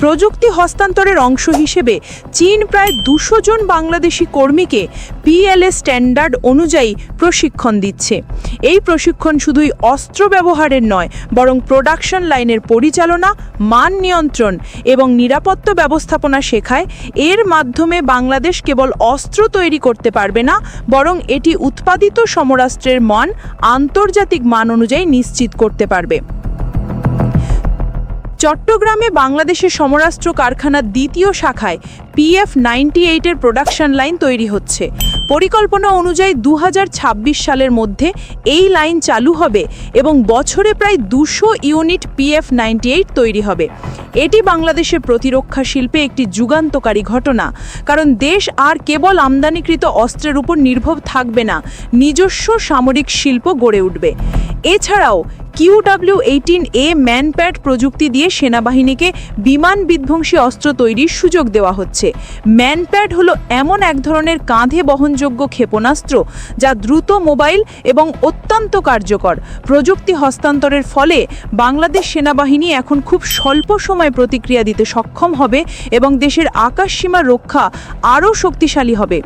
প্রযুক্তি হস্তান্তরের অংশ হিসেবে চীন প্রায় দুশো জন বাংলাদেশি কর্মীকে পিএলএ স্ট্যান্ডার্ড অনুযায়ী প্রশিক্ষণ দিচ্ছে। এই প্রশিক্ষণ শুধুই অস্ত্র ব্যবহারের নয়, বরং প্রোডাকশন লাইনের পরিচালনা, মান নিয়ন্ত্রণ এবং নিরাপত্তা ব্যবস্থাপনা শেখায়। এর মাধ্যমে বাংলাদেশ কেবল অস্ত্র তৈরি করতে পারবে না, বরং এটি উৎপাদিত সমরাস্ত্রের মান, আন্তর্জাতিক মান অনুযায়ী নিশ্চিত করতে পারবে। চট্টগ্রামে বাংলাদেশের সমরাষ্ট্র কারখানার দ্বিতীয় শাখায় পিএফ নাইনটি এইটের প্রোডাকশন লাইন তৈরি হচ্ছে। পরিকল্পনা অনুযায়ী দু হাজার ছাব্বিশ সালের মধ্যে এই লাইন চালু হবে এবং বছরে প্রায় দুশো ইউনিট পিএফ নাইনটি এইট তৈরি হবে। এটি বাংলাদেশের প্রতিরক্ষা শিল্পে একটি যুগান্তকারী ঘটনা, কারণ দেশ আর কেবল আমদানিকৃত অস্ত্রের উপর নির্ভর থাকবে না, নিজস্ব সামরিক শিল্প গড়ে উঠবে। এছাড়াও কিউডাব্লিউ এইটিন এ ম্যানপ্যাড প্রযুক্তি দিয়ে সেনাবাহিনীকে বিমান বিধ্বংসী অস্ত্র তৈরির সুযোগ দেওয়া হচ্ছে। ম্যানপ্যাড হলো এমন এক ধরনের কাঁধে বহনযোগ্য ক্ষেপণাস্ত্র যা দ্রুত মোবাইল এবং অত্যন্ত কার্যকর। প্রযুক্তি হস্তান্তরের ফলে বাংলাদেশ সেনাবাহিনী এখন খুব স্বল্প সময় প্রতিক্রিয়া দিতে সক্ষম হবে এবং দেশের আকাশ সীমা রক্ষা আরও শক্তিশালী হবে।